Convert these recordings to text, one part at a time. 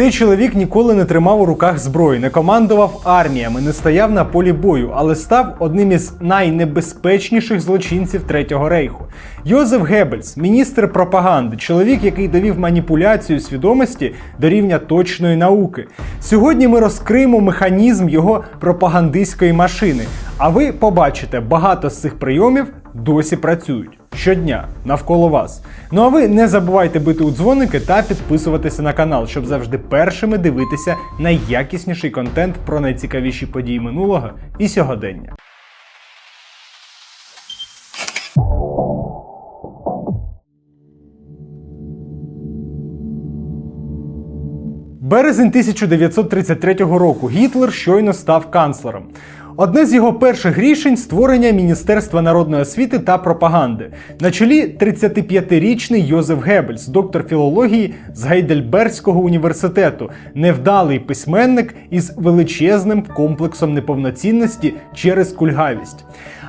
Цей чоловік ніколи не тримав у руках зброї, не командував арміями, не стояв на полі бою, але став одним із найнебезпечніших злочинців Третього рейху. Йозеф Геббельс, міністр пропаганди, чоловік, який довів маніпуляцію свідомості до рівня точної науки. Сьогодні ми розкриємо механізм його пропагандистської машини. А ви побачите, багато з цих прийомів досі працюють щодня навколо вас. Ну а ви не забувайте бити у дзвоники та підписуватися на канал, щоб завжди першими дивитися найякісніший контент про найцікавіші події минулого і сьогодення. Березень 1933 року Гітлер щойно став канцлером. Одне з його перших рішень створення Міністерства народної освіти та пропаганди. На чолі 35-річний Йозеф Геббельс, доктор філології з Гейдельбергського університету, невдалий письменник із величезним комплексом неповноцінності через кульгавість.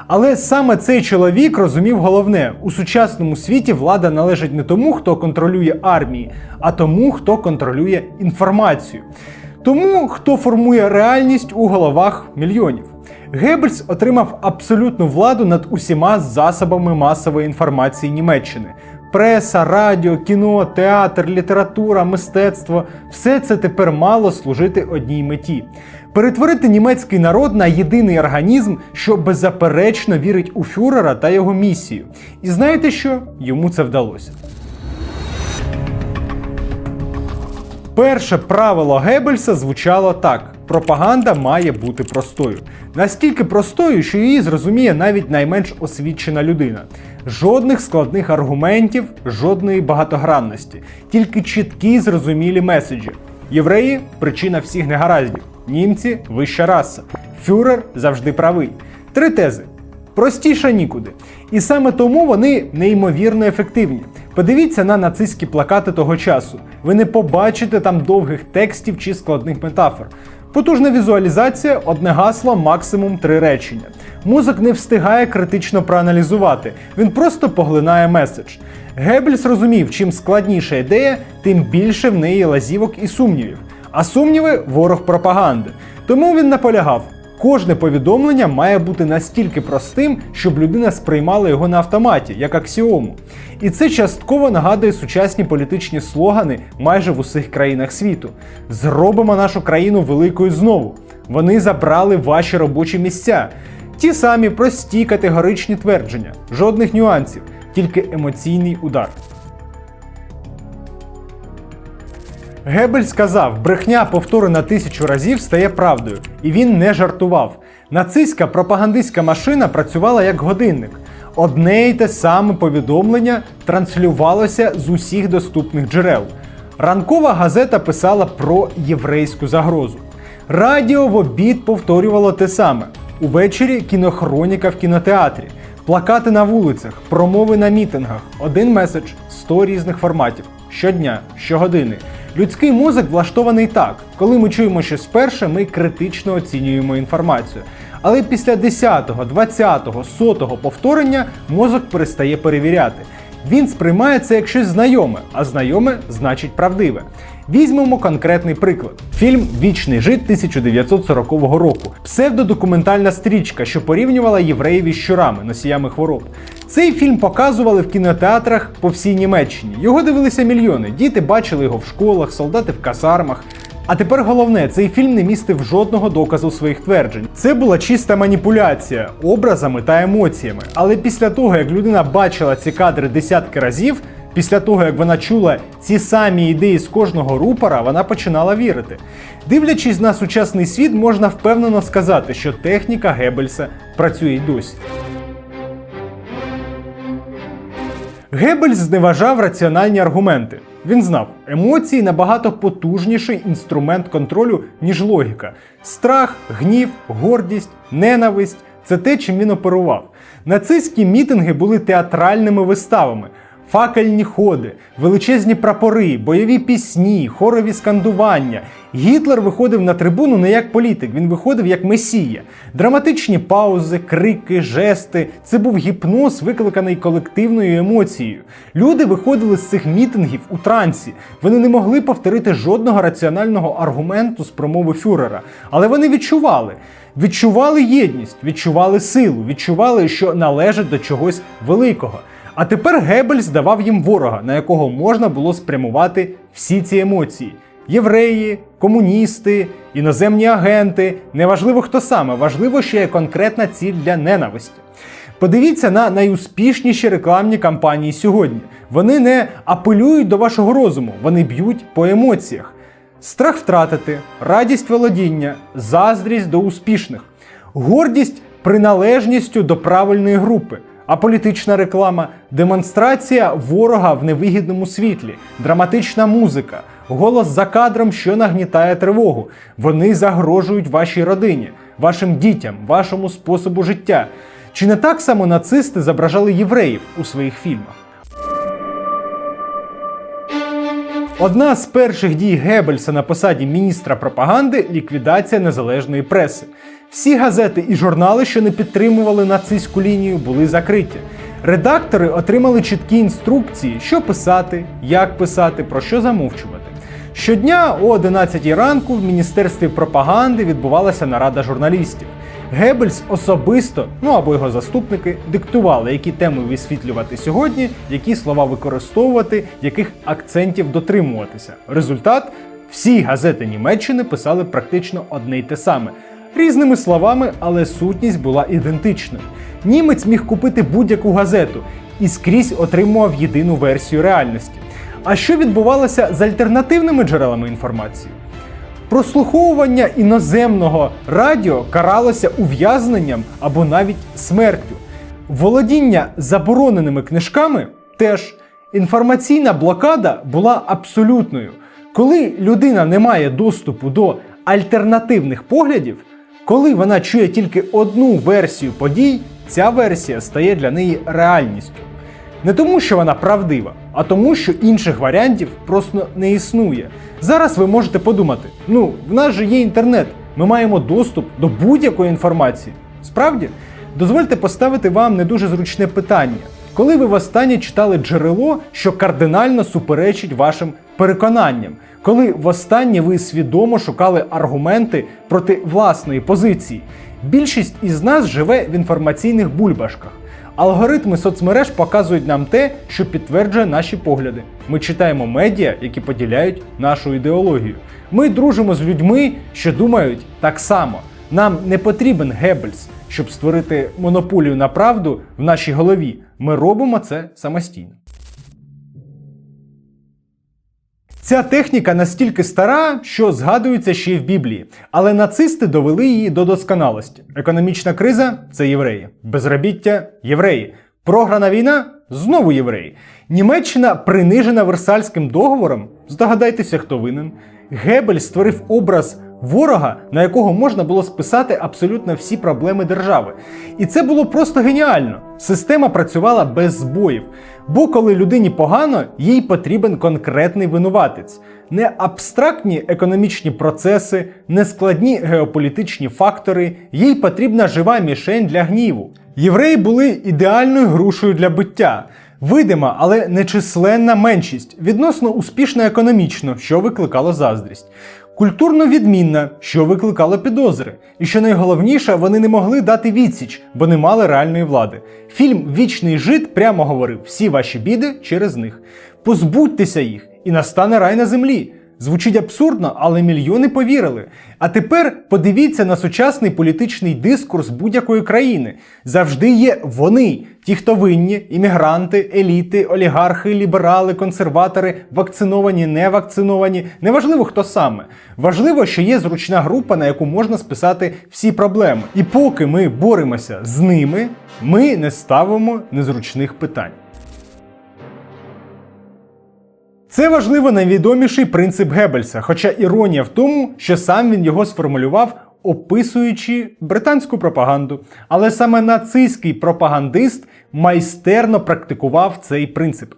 Але саме цей чоловік розумів головне: у сучасному світі влада належить не тому, хто контролює армії, а тому, хто контролює інформацію. Тому, хто формує реальність у головах мільйонів. Геббельс отримав абсолютну владу над усіма засобами масової інформації Німеччини. Преса, радіо, кіно, театр, література, мистецтво все це тепер мало служити одній меті. Перетворити німецький народ на єдиний організм, що беззаперечно вірить у фюрера та його місію. І знаєте що? Йому це вдалося. Перше правило Геббельса звучало так: пропаганда має бути простою. Настільки простою, що її зрозуміє навіть найменш освічена людина. Жодних складних аргументів, жодної багатогранності, тільки чіткі зрозумілі меседжі. Євреї причина всіх негараздів. Німці вища раса. Фюрер завжди правий. Три тези. Простіше нікуди. І саме тому вони неймовірно ефективні. Подивіться на нацистські плакати того часу. Ви не побачите там довгих текстів чи складних метафор. Потужна візуалізація, одне гасло, максимум три речення. Мозок не встигає критично проаналізувати, він просто поглинає меседж. Геббельс розумів, чим складніша ідея, тим більше в неї лазівок і сумнівів. А сумніви ворог пропаганди. Тому він наполягав. Кожне повідомлення має бути настільки простим, щоб людина сприймала його на автоматі, як аксіому. І це частково нагадує сучасні політичні слогани майже в усіх країнах світу. Зробимо нашу країну великою знову. Вони забрали ваші робочі місця. Ті самі прості категоричні твердження, жодних нюансів, тільки емоційний удар. Гебель сказав, брехня повторена тисячу разів стає правдою, і він не жартував. Нацистська пропагандистська машина працювала як годинник. Одне й те саме повідомлення транслювалося з усіх доступних джерел. Ранкова газета писала про єврейську загрозу. Радіо в обід повторювало те саме. Увечері кінохроніка в кінотеатрі, плакати на вулицях, промови на мітингах, один меседж, 100 різних форматів щодня, щогодини. Людський мозок влаштований так: коли ми чуємо щось перше, ми критично оцінюємо інформацію. Але після 10-го, 20-го, 100-го повторення мозок перестає перевіряти. Він сприймає це як щось знайоме, а знайоме значить правдиве. Візьмемо конкретний приклад: фільм Вічний жит 1940 року, псевдодокументальна стрічка, що порівнювала євреїв із щурами, носіями хвороб. Цей фільм показували в кінотеатрах по всій Німеччині. Його дивилися мільйони. Діти бачили його в школах, солдати в казармах. А тепер головне, цей фільм не містив жодного доказу своїх тверджень. Це була чиста маніпуляція образами та емоціями. Але після того, як людина бачила ці кадри десятки разів, після того як вона чула ці самі ідеї з кожного рупора, вона починала вірити. Дивлячись на сучасний світ, можна впевнено сказати, що техніка Геббельса працює й досі. Геббельс зневажав раціональні аргументи. Він знав, емоції набагато потужніший інструмент контролю, ніж логіка. Страх, гнів, гордість, ненависть це те, чим він оперував. Нацистські мітинги були театральними виставами. Факельні ходи, величезні прапори, бойові пісні, хорові скандування. Гітлер виходив на трибуну не як політик, він виходив як месія. Драматичні паузи, крики, жести. Це був гіпноз, викликаний колективною емоцією. Люди виходили з цих мітингів у трансі. Вони не могли повторити жодного раціонального аргументу з промови фюрера, але вони відчували. Відчували єдність, відчували силу, відчували, що належать до чогось великого. А тепер Геббельс давав їм ворога, на якого можна було спрямувати всі ці емоції. Євреї, комуністи, іноземні агенти. Неважливо хто саме, важливо, що є конкретна ціль для ненависті. Подивіться на найуспішніші рекламні кампанії сьогодні. Вони не апелюють до вашого розуму, вони б'ють по емоціях. Страх втратити, радість володіння, заздрість до успішних, гордість приналежністю до правильної групи, а політична реклама демонстрація ворога в невигідному світлі, драматична музика, голос за кадром, що нагнітає тривогу. Вони загрожують вашій родині, вашим дітям, вашому способу життя. Чи не так само нацисти зображали євреїв у своїх фільмах? Одна з перших дій Геббельса на посаді міністра пропаганди ліквідація незалежної преси. Всі газети і журнали, що не підтримували нацистську лінію, були закриті. Редактори отримали чіткі інструкції, що писати, як писати, про що замовчувати. Щодня о 11 ранку в міністерстві пропаганди відбувалася нарада журналістів. Геббельс особисто, ну або його заступники, диктували, які теми висвітлювати сьогодні, які слова використовувати, яких акцентів дотримуватися. Результат всі газети Німеччини писали практично одне й те саме. Різними словами, але сутність була ідентичною. Німець міг купити будь-яку газету і скрізь отримував єдину версію реальності. А що відбувалося з альтернативними джерелами інформації? Прослуховування іноземного радіо каралося ув'язненням або навіть смертю. Володіння забороненими книжками теж інформаційна блокада була абсолютною. Коли людина не має доступу до альтернативних поглядів, коли вона чує тільки одну версію подій, ця версія стає для неї реальністю. Не тому, що вона правдива, а тому, що інших варіантів просто не існує. Зараз ви можете подумати: ну, в нас же є інтернет, ми маємо доступ до будь-якої інформації. Справді, дозвольте поставити вам не дуже зручне питання. Коли ви востаннє читали джерело, що кардинально суперечить вашим переконанням, коли востаннє ви свідомо шукали аргументи проти власної позиції, більшість із нас живе в інформаційних бульбашках. Алгоритми соцмереж показують нам те, що підтверджує наші погляди. Ми читаємо медіа, які поділяють нашу ідеологію. Ми дружимо з людьми, що думають так само. Нам не потрібен Геббельс, щоб створити монополію на правду в нашій голові. Ми робимо це самостійно. Ця техніка настільки стара, що згадується ще й в Біблії, але нацисти довели її до досконалості. Економічна криза це євреї, безробіття євреї, програна війна знову євреї. Німеччина принижена Версальським договором. Здогадайтеся, хто винен. Гебель створив образ ворога, на якого можна було списати абсолютно всі проблеми держави. І це було просто геніально. Система працювала без збоїв. Бо коли людині погано, їй потрібен конкретний винуватець. Не абстрактні економічні процеси, не складні геополітичні фактори, їй потрібна жива мішень для гніву. Євреї були ідеальною грушею для биття. Видима, але нечисленна меншість, відносно успішна економічно, що викликало заздрість. Культурно відмінна, що викликало підозри. І що найголовніше, вони не могли дати відсіч, бо не мали реальної влади. Фільм Вічний жит прямо говорив: всі ваші біди через них. Позбудьтеся їх, і настане рай на землі. Звучить абсурдно, але мільйони повірили. А тепер подивіться на сучасний політичний дискурс будь-якої країни. Завжди є вони, ті, хто винні, іммігранти, еліти, олігархи, ліберали, консерватори, вакциновані, не вакциновані. Неважливо, хто саме. Важливо, що є зручна група, на яку можна списати всі проблеми. І поки ми боремося з ними, ми не ставимо незручних питань. Це важливо найвідоміший принцип Геббельса, хоча іронія в тому, що сам він його сформулював описуючи британську пропаганду. Але саме нацистський пропагандист майстерно практикував цей принцип.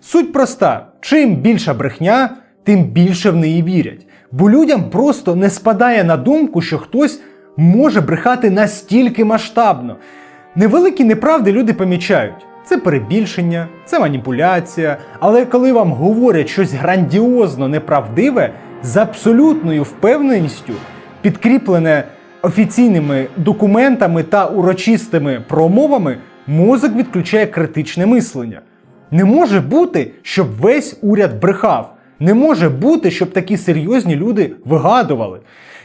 Суть проста: чим більша брехня, тим більше в неї вірять. Бо людям просто не спадає на думку, що хтось може брехати настільки масштабно. Невеликі неправди люди помічають. Це перебільшення, це маніпуляція. Але коли вам говорять щось грандіозно неправдиве, з абсолютною впевненістю, підкріплене офіційними документами та урочистими промовами, мозок відключає критичне мислення. Не може бути, щоб весь уряд брехав. Не може бути, щоб такі серйозні люди вигадували.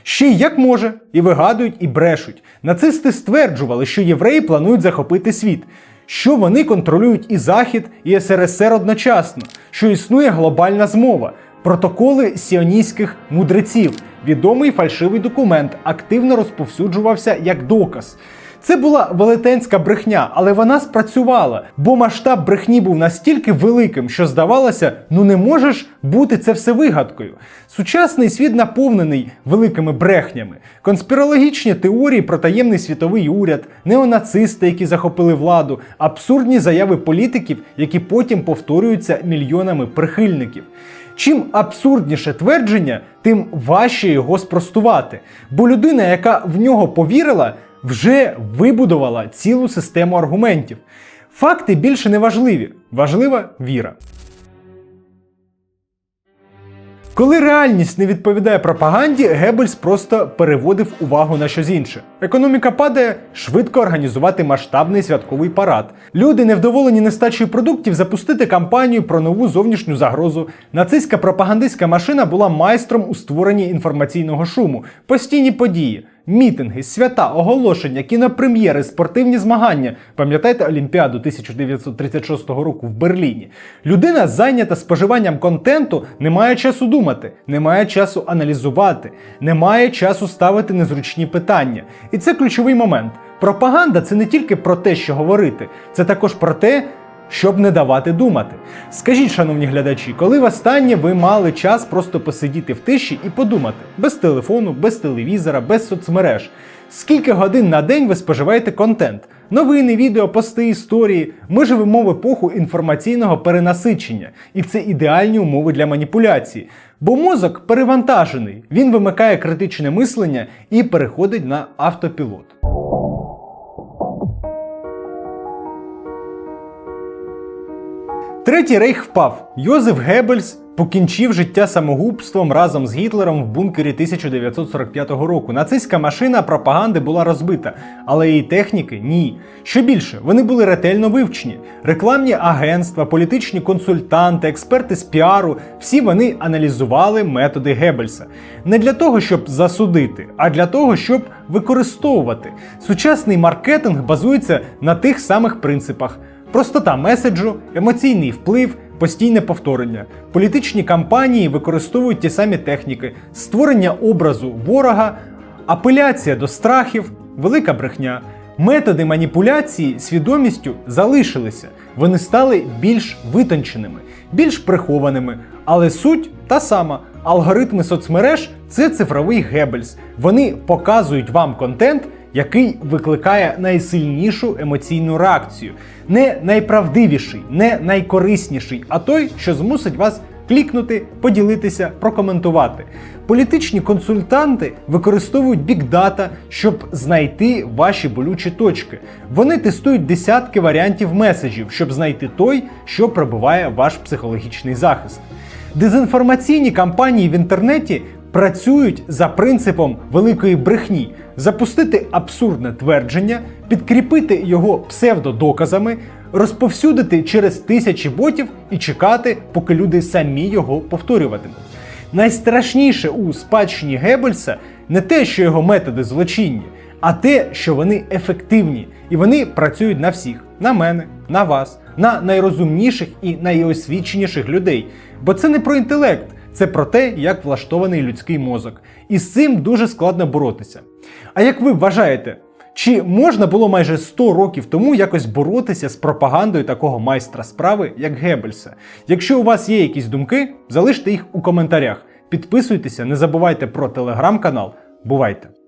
Ще й як може, і вигадують, і брешуть. Нацисти стверджували, що євреї планують захопити світ, що вони контролюють і Захід, і СРСР одночасно, що існує глобальна змова, протоколи сіонійських мудреців. Відомий фальшивий документ активно розповсюджувався як доказ. Це була велетенська брехня, але вона спрацювала, бо масштаб брехні був настільки великим, що здавалося, ну не можеш бути це все вигадкою. Сучасний світ наповнений великими брехнями, конспірологічні теорії про таємний світовий уряд, неонацисти, які захопили владу, абсурдні заяви політиків, які потім повторюються мільйонами прихильників. Чим абсурдніше твердження, тим важче його спростувати. Бо людина, яка в нього повірила, вже вибудувала цілу систему аргументів. Факти більше не важливі, важлива віра. Коли реальність не відповідає пропаганді, Геббельс просто переводив увагу на щось інше. Економіка падає, швидко організувати масштабний святковий парад. Люди, невдоволені нестачею продуктів, запустити кампанію про нову зовнішню загрозу. Нацистська пропагандистська машина була майстром у створенні інформаційного шуму, постійні події. Мітинги, свята, оголошення, кінопрем'єри, спортивні змагання. Пам'ятаєте Олімпіаду 1936 року в Берліні? Людина зайнята споживанням контенту, не має часу думати, не має часу аналізувати, не має часу ставити незручні питання. І це ключовий момент. Пропаганда це не тільки про те, що говорити, це також про те, щоб не давати думати. Скажіть, шановні глядачі, коли востаннє ви мали час просто посидіти в тиші і подумати без телефону, без телевізора, без соцмереж. Скільки годин на день ви споживаєте контент? Новини, відео, пости, історії. Ми живемо в епоху інформаційного перенасичення, і це ідеальні умови для маніпуляції. Бо мозок перевантажений, він вимикає критичне мислення і переходить на автопілот. Третій рейх впав. Йозеф Геббельс покінчив життя самогубством разом з Гітлером в бункері 1945 року. Нацистська машина пропаганди була розбита, але її техніки ні. Що більше, вони були ретельно вивчені. Рекламні агентства, політичні консультанти, експерти з піару всі вони аналізували методи Геббельса. Не для того, щоб засудити, а для того, щоб використовувати. Сучасний маркетинг базується на тих самих принципах. Простота меседжу, емоційний вплив, постійне повторення. Політичні кампанії використовують ті самі техніки: створення образу ворога, апеляція до страхів, велика брехня. Методи маніпуляції свідомістю залишилися. Вони стали більш витонченими, більш прихованими. Але суть та сама. Алгоритми соцмереж це цифровий гебельс. Вони показують вам контент, який викликає найсильнішу емоційну реакцію. Не найправдивіший, не найкорисніший, а той, що змусить вас клікнути, поділитися, прокоментувати. Політичні консультанти використовують бікдата, щоб знайти ваші болючі точки. Вони тестують десятки варіантів меседжів, щоб знайти той, що пробиває ваш психологічний захист. Дезінформаційні кампанії в інтернеті працюють за принципом великої брехні, запустити абсурдне твердження, підкріпити його псевдодоказами, розповсюдити через тисячі ботів і чекати, поки люди самі його повторюватимуть. Найстрашніше у спадщині Геббельса не те, що його методи злочинні, а те, що вони ефективні, і вони працюють на всіх: на мене, на вас, на найрозумніших і найосвіченіших людей. Бо це не про інтелект, це про те, як влаштований людський мозок. І з цим дуже складно боротися. А як ви вважаєте, чи можна було майже 100 років тому якось боротися з пропагандою такого майстра справи, як Геббельса? Якщо у вас є якісь думки, залиште їх у коментарях. Підписуйтеся, не забувайте про телеграм-канал. Бувайте!